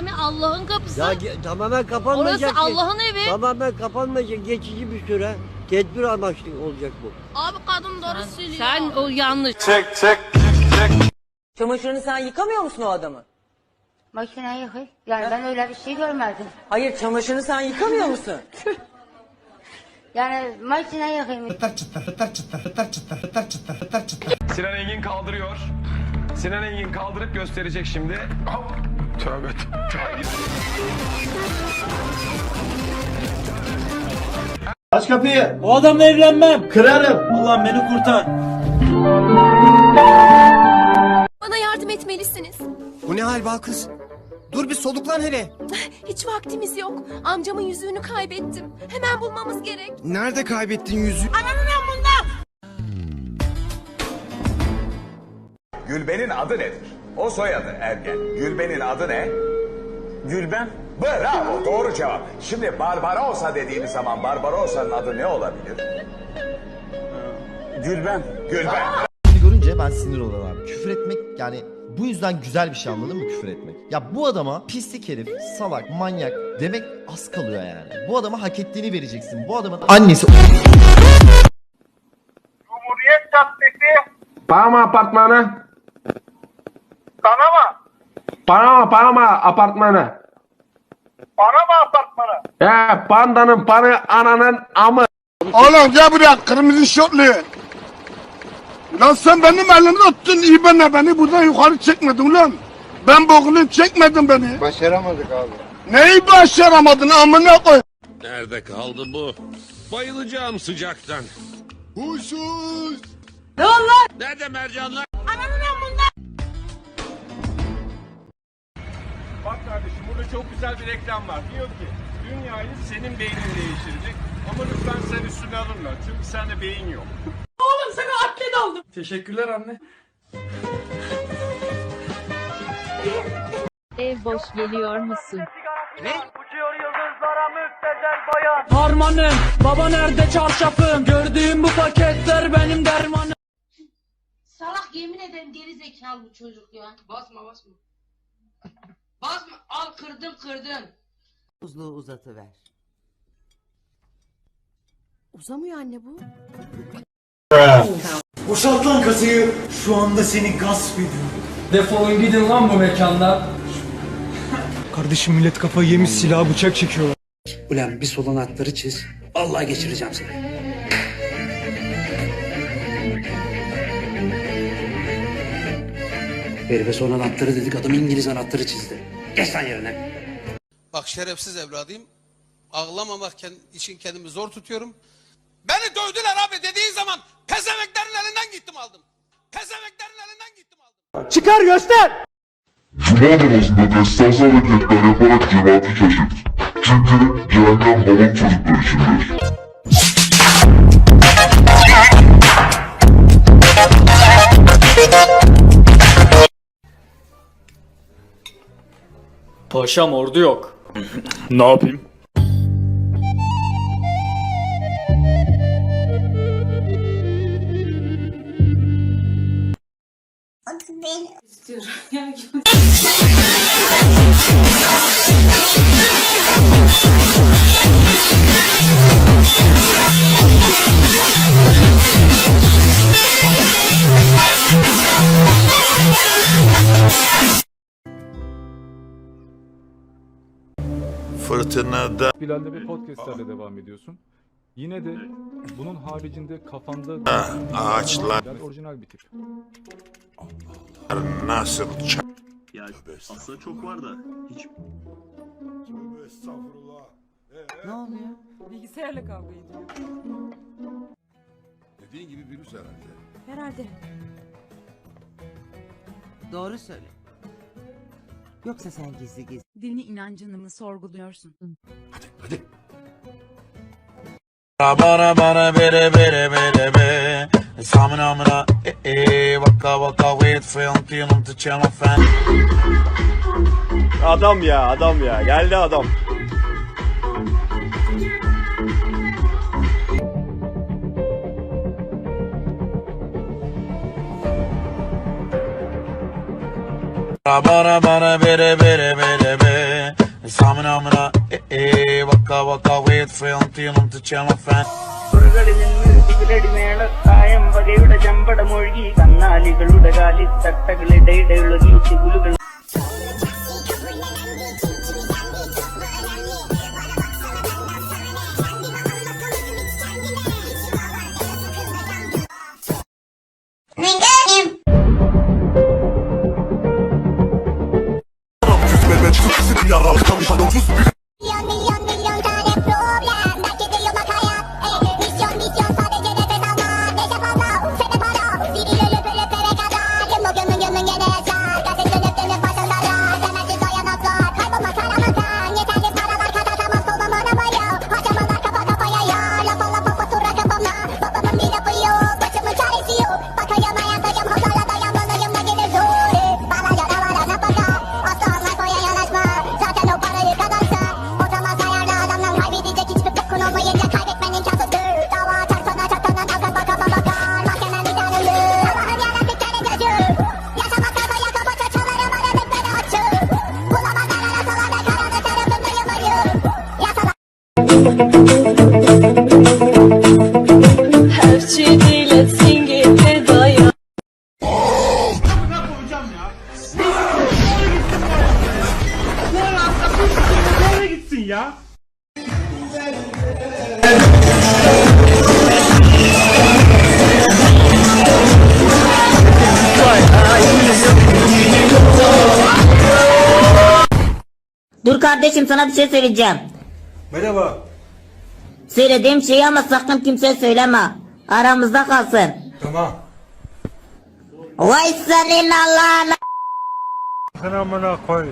Cami Allah'ın kapısı. Ya ge- tamamen kapanmayacak. Orası ki. Allah'ın evi. Tamamen kapanmayacak. Geçici bir süre. Tedbir amaçlı olacak bu. Abi kadın doğru söylüyor. Sen o yanlış. Çamaşırını sen yıkamıyor musun o adamı? Makine yıkıyor. Yani ben öyle bir şey görmedim. Hayır çamaşırını sen yıkamıyor musun? Yani makine yıkayım. Sinan Engin kaldırıyor. Sinan Engin kaldırıp gösterecek şimdi. Hop. Tövbe tövbe. Aç kapıyı. O adamla evlenmem. Kırarım. Ulan beni kurtar. Bana yardım etmelisiniz. Bu ne hal kız? Dur bir soluklan hele. Hiç vaktimiz yok. Amcamın yüzüğünü kaybettim. Hemen bulmamız gerek. Nerede kaybettin yüzü? Gülben'in adı nedir? O soyadı Ergen. Gülben'in adı ne? Gülben. Bravo doğru cevap. Şimdi Barbarossa dediğimiz zaman Barbarossa'nın adı ne olabilir? Gülben. Gülben. Seni görünce ben sinir oluyorum abi. Küfür etmek yani bu yüzden güzel bir şey anladın mı küfür etmek? Ya bu adama pislik herif, salak, manyak demek az kalıyor yani. Bu adama hak ettiğini vereceksin. Bu adamın annesi Cumhuriyet Caddesi. Panama apartmanı. Panama. Panama Panama apartmanı. Panama apartmanı. He pandanın panı ananın amı. Oğlum gel buraya kırmızı şortlu. Lan sen benim elimi tuttun iyi bana beni buradan yukarı çekmedin lan. Ben boğulayım çekmedin beni. Başaramadık abi. Neyi başaramadın amına koy. Nerede kaldı bu? Bayılacağım sıcaktan. Huysuz. Nerede mercanlar? Bak çok güzel bir reklam var. Diyor ki dünyayı senin beynin değiştirecek. Ama lütfen sen üstüne alınma. Çünkü sende beyin yok. Teşekkürler anne. Ev boş geliyor musun? Uçuyor yıldızlara müptezel bayan. Harmanım, baba nerede çarşafım? Gördüğüm bu paketler benim dermanım. Salak yemin ederim geri zekalı bu çocuk ya. Basma basma. Basma al kırdım kırdım. Uzluğu uzatıver. Uzamıyor anne bu. Boşalt lan kasayı. Şu anda seni gasp ediyorum. Defolun gidin lan bu mekandan. Kardeşim millet kafayı yemiş silah bıçak çekiyorlar. Ulan bir solun atları çiz. Allah geçireceğim seni. Herife son anahtarı dedik adam İngiliz anahtarı çizdi. Geç lan yerine. Bak şerefsiz evladıyım. Ağlamamak için kendimi zor tutuyorum. Beni dövdüler abi dediğin zaman pezeveklerin elinden gittim aldım. Pezeveklerin elinden gittim aldım. Çıkar göster. Cuma namazında destansı hareketler yaparak cemaati şaşırt. Çünkü cehennem balon çocuklar içindir. Paşam ordu yok. ne yapayım? Fırtınada Bilal'de bir podcastlerle devam ediyorsun. Yine de bunun haricinde kafanda ağaçlar Bilal orijinal bir tip. nasıl Ya aslında çok var da hiç Ne oluyor? Bilgisayarla kavga ediyor. Dediğin gibi virüs herhalde. Herhalde. Doğru söyle. Yoksa sen gizli gizli. Dini inancını mı sorguluyorsun? Bana bana bere bere bere be. Samına mına e e vaka vaka wait film film to channel fan. Adam ya adam ya geldi adam. Bana bana bere bere bere be. ഫിനോമിനോമിനോ ഏ വക്ക വക്ക വേദ് ഫേം fan തിച്ചേണ fan മുറികളിൽ നിന്ന് കുതിരടിമേള കായം വകയുടെ കന്നാലികളുടെ കാലിൽ kardeşim sana bir şey söyleyeceğim. Merhaba. Söylediğim şeyi ama sakın kimseye söyleme. Aramızda kalsın. Tamam. Vay senin Allah'ına. Sen koy.